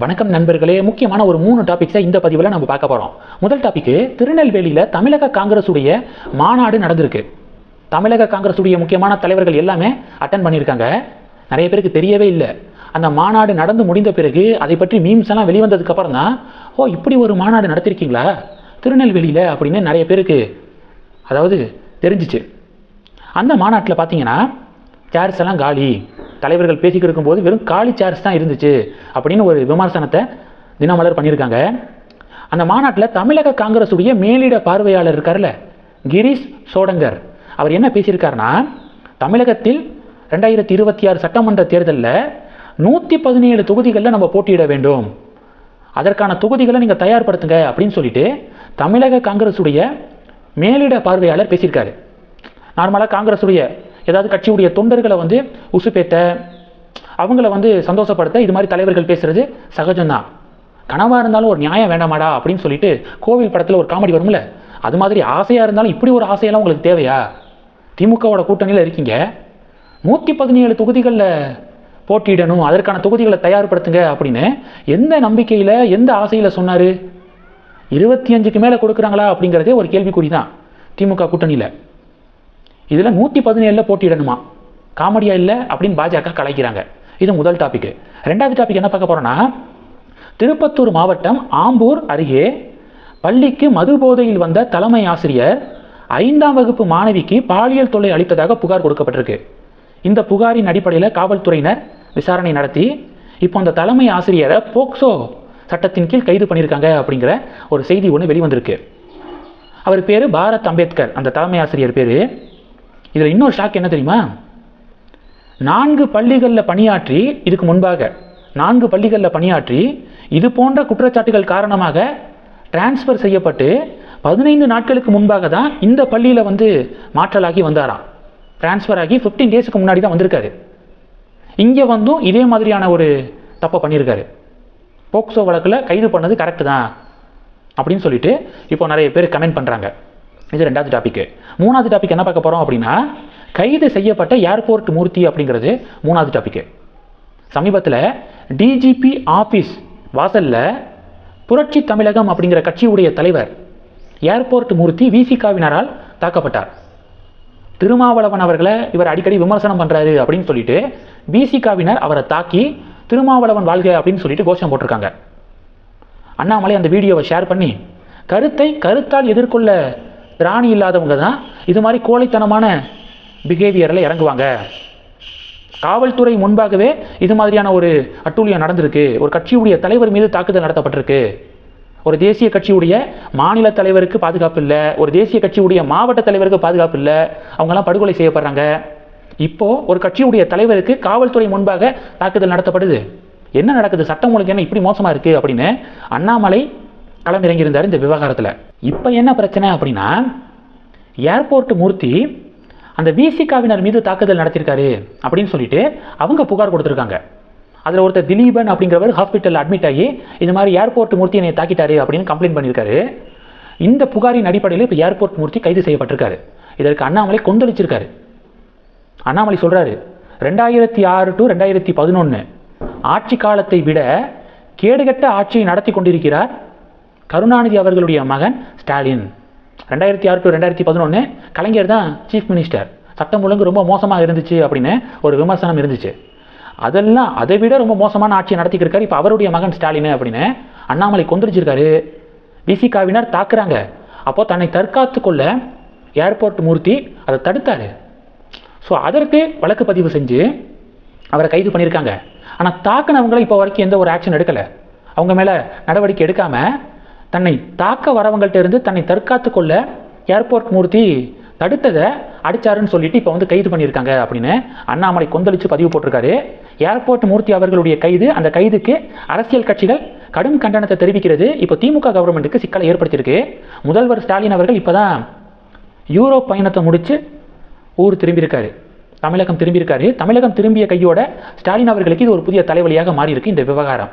வணக்கம் நண்பர்களே. முக்கியமான ஒரு மூணு டாபிக்ஸை இந்த பதிவில் நம்ம பார்க்க போகிறோம் முதல் டாபிக்கு திருநெல்வேலியில் தமிழக காங்கிரஸுடைய மாநாடு நடந்திருக்கு. தமிழக காங்கிரஸுடைய முக்கியமான தலைவர்கள் எல்லாமே அட்டன் பண்ணியிருக்காங்க. நிறைய பேருக்கு தெரியவே இல்லை. அந்த மாநாடு நடந்து முடிந்த பிறகு அதை பற்றி மீம்ஸ் எல்லாம் வெளிவந்ததுக்கப்புறம் தான் ஓ இப்படி ஒரு மாநாடு நடத்திருக்கீங்களா? திருநெல்வேலியில்? அப்படின்னு நிறைய பேருக்கு அதாவது தெரிஞ்சிச்சு. அந்த மாநாட்டில் பார்த்தீங்கன்னா சேர்ஸ் எல்லாம் காலி. தலைவர்கள் பேசிக்கிட்டு இருக்கும்போது வெறும் காலி சேர்ஸ் தான் இருந்துச்சு அப்படின்னு ஒரு விமர்சனத்தை தினமலர் பண்ணியிருக்காங்க. அந்த மாநாட்டில் தமிழக காங்கிரஸுடைய மேலிட பார்வையாளர் இருக்கார்ல கிரீஷ் சோடங்கர். அவர் என்ன பேசியிருக்காருன்னா தமிழகத்தில் ரெண்டாயிரத்தி இருபத்தி ஆறு சட்டமன்ற தேர்தலில் நூற்றி பதினேழு தொகுதிகளில் நம்ம போட்டியிட வேண்டும். அதற்கான தொகுதிகளை நீங்கள் தயார்படுத்துங்க அப்படின்னு சொல்லிட்டு தமிழக காங்கிரஸுடைய மேலிட பார்வையாளர் பேசியிருக்காரு. நார்மலாக காங்கிரஸுடைய ஏதாவது கட்சியுடைய தொண்டர்களை வந்து உசுப்பேத்த அவங்கள வந்து சந்தோஷப்படுத்த இது மாதிரி தலைவர்கள் பேசுறது சகஜம்தான். கனவாக இருந்தாலும் ஒரு நியாயம் வேண்டாமாடா அப்படின்னு சொல்லிட்டு கோவில் படத்தில் ஒரு காமெடி வரும்ல? அது மாதிரி ஆசையாக இருந்தாலும் இப்படி ஒரு ஆசையெல்லாம் உங்களுக்கு தேவையா? திமுகவோட கூட்டணியில் இருக்கீங்க. நூற்றி பதினேழு தொகுதிகளில் போட்டியிடணும் அதற்கான தொகுதிகளை தயார்படுத்துங்க அப்படின்னு எந்த நம்பிக்கையில் எந்த ஆசையில் சொன்னார்? இருபத்தி அஞ்சுக்கு மேலே கொடுக்குறாங்களா அப்படிங்கிறதே ஒரு கேள்விக்குறி தான் திமுக கூட்டணியில். இதில் நூற்றி பதினேழில் போட்டியிடணுமா? காமெடியா இல்லை அப்படின்னு பாஜக கலைக்கிறாங்க இது முதல் டாபிக் ரெண்டாவது டாபிக் என்ன பார்க்க போகிறோன்னா திருப்பத்தூர் மாவட்டம் ஆம்பூர் அருகே பள்ளிக்கு மது போதையில் வந்த தலைமை ஆசிரியர் ஐந்தாம் வகுப்பு மாணவிக்கு பாலியல் தொல்லை அளித்ததாக புகார் கொடுக்கப்பட்டிருக்கு. இந்த புகாரின் அடிப்படையில் காவல்துறையினர் விசாரணை நடத்தி இப்போ அந்த தலைமை ஆசிரியரை போக்சோ சட்டத்தின் கீழ் கைது பண்ணியிருக்காங்க அப்படிங்கிற ஒரு செய்தி ஒன்று வெளிவந்திருக்கு. அவர் பேர் பாரத் அம்பேத்கர். அந்த தலைமை ஆசிரியர் பேர் இதில் இன்னொரு ஷாக் என்ன தெரியுமா? நான்கு பள்ளிகளில் பணியாற்றி இதுக்கு முன்பாக நான்கு பள்ளிகளில் பணியாற்றி இது போன்ற குற்றச்சாட்டுகள் காரணமாக டிரான்ஸ்ஃபர் செய்யப்பட்டு பதினைந்து நாட்களுக்கு முன்பாக தான் இந்த பள்ளியில் வந்து மாற்றலாகி வந்தாராம். டிரான்ஸ்ஃபர் ஆகி ஃபிஃப்டீன் டேஸ்க்கு முன்னாடி தான் வந்திருக்காரு. இங்கே வந்தும் இதே மாதிரியான ஒரு தப்பை பண்ணியிருக்காரு போக்சோ வழக்கில் கைது பண்ணது கரெக்டு தான். அப்படின்னு சொல்லிட்டு இப்போ நிறைய பேர் கமெண்ட் பண்ணுறாங்க இது ரெண்டாவது டாபிக் மூணாவது டாபிக் என்ன பார்க்க போகிறோம் அப்படின்னா கைது செய்யப்பட்ட ஏர்போர்ட் மூர்த்தி அப்படிங்கிறது மூணாவது டாபிக் சமீபத்தில் டிஜிபி ஆஃபீஸ் வாசலில் புரட்சி தமிழகம் அப்படிங்கிற கட்சியுடைய தலைவர் ஏர்போர்ட் மூர்த்தி விசிகாவினரால் தாக்கப்பட்டார். திருமாவளவன் அவர்களை இவர் அடிக்கடி விமர்சனம் பண்ணுறாரு அப்படின்னு சொல்லிட்டு விசிகாவினர் அவரை தாக்கி திருமாவளவன் வாழ்க அப்படின்னு சொல்லிட்டு கோஷம் போட்டிருக்காங்க. அண்ணாமலை அந்த வீடியோவை ஷேர் பண்ணி கருத்தை கருத்தால் எதிர்கொள்ள திராணி இல்லாதவங்க தான் இது மாதிரி கோழைத்தனமான பிஹேவியரில் இறங்குவாங்க. காவல்துறை முன்பாகவே இது மாதிரியான ஒரு அட்டூழியம் நடந்திருக்கு. ஒரு கட்சியுடைய தலைவர் மீது தாக்குதல் நடத்தப்பட்டிருக்கு. ஒரு தேசிய கட்சியுடைய மாநில தலைவருக்கு பாதுகாப்பு இல்லை. ஒரு தேசிய கட்சியுடைய மாவட்ட தலைவருக்கு பாதுகாப்பு இல்லை. அவங்கெல்லாம் படுகொலை செய்யப்படுறாங்க. இப்போது ஒரு கட்சியுடைய தலைவருக்கு காவல்துறை முன்பாக தாக்குதல் நடத்தப்படுது. என்ன நடக்குது? சட்டம் ஒழுங்கு என்ன இப்படி மோசமாக இருக்குது அப்படின்னு அண்ணாமலை களமிறங்கியிருந்தார் இந்த விவகாரத்தில். இப்போ என்ன பிரச்சனை அப்படின்னா ஏர்போர்ட் மூர்த்தி அந்த விசிகாவினர் மீது தாக்குதல் நடத்தியிருக்காரு அப்படின்னு சொல்லிட்டு அவங்க புகார் கொடுத்துருக்காங்க. அதில் ஒருத்தர் திலீபன் அப்படிங்கிறவர் ஹாஸ்பிட்டலில் அட்மிட் ஆகி இது மாதிரி ஏர்போர்ட் மூர்த்தி என்னை தாக்கிட்டாரு அப்படின்னு கம்ப்ளைண்ட் பண்ணியிருக்காரு. இந்த புகாரின் அடிப்படையில் இப்போ ஏர்போர்ட் மூர்த்தி கைது செய்யப்பட்டிருக்காரு. இதற்கு அண்ணாமலை கொந்தளிச்சிருக்காரு. அண்ணாமலை சொல்கிறாரு ரெண்டாயிரத்தி ஆறு டு ரெண்டாயிரத்தி பதினொன்று ஆட்சி காலத்தை விட கேடுகட்ட ஆட்சியை நடத்தி கொண்டிருக்கிறார் கருணாநிதி அவர்களுடைய மகன் ஸ்டாலின். ரெண்டாயிரத்தி ஆறு டு ரெண்டாயிரத்தி பதினொன்று கலைஞர் தான் சீஃப் மினிஸ்டர் சட்டம் ஒழுங்கு ரொம்ப மோசமாக இருந்துச்சு அப்படின்னு ஒரு விமர்சனம் இருந்துச்சு. அதெல்லாம் அதை விட ரொம்ப மோசமான ஆட்சியை நடத்திக்கிருக்காரு இப்போ அவருடைய மகன் ஸ்டாலின் அப்படின்னு அண்ணாமலை கொந்தளிச்சிருக்காரு. விசிகாவினர் தாக்குறாங்க. அப்போது தன்னை தற்காத்து கொள்ள ஏர்போர்ட் மூர்த்தி அதை தடுத்தாரு. ஸோ அதற்கு வழக்கு பதிவு செஞ்சு அவரை கைது பண்ணியிருக்காங்க. ஆனால் தாக்குனவங்களை இப்போ வரைக்கும் எந்த ஒரு ஆக்ஷன் எடுக்கலை. அவங்க மேலே நடவடிக்கை எடுக்காமல் தன்னை தாக்க வரவங்கள்ட்ட இருந்து தன்னை தற்காத்து கொள்ள ஏர்போர்ட் மூர்த்தி தடுத்ததை அடிச்சாருன்னு சொல்லிட்டு இப்போ வந்து கைது பண்ணியிருக்காங்க அப்படின்னு அண்ணாமலை கொந்தளிச்சு பதிவு போட்டிருக்காரு. ஏர்போர்ட் மூர்த்தி அவர்களுடைய கைது அந்த கைதுக்கு அரசியல் கட்சிகள் கடும் கண்டனத்தை தெரிவிக்கிறது. இப்போ திமுக கவர்மெண்ட்டுக்கு சிக்கலை ஏற்படுத்தியிருக்கு. முதல்வர் ஸ்டாலின் அவர்கள் இப்போ தான் யூரோப் பயணத்தை முடித்து ஊர் திரும்பியிருக்காரு. தமிழகம் திரும்பியிருக்காரு. தமிழகம் திரும்பிய கையோட ஸ்டாலின் அவர்களுக்கு இது ஒரு புதிய தலைவலியாக மாறியிருக்கு இந்த விவகாரம்.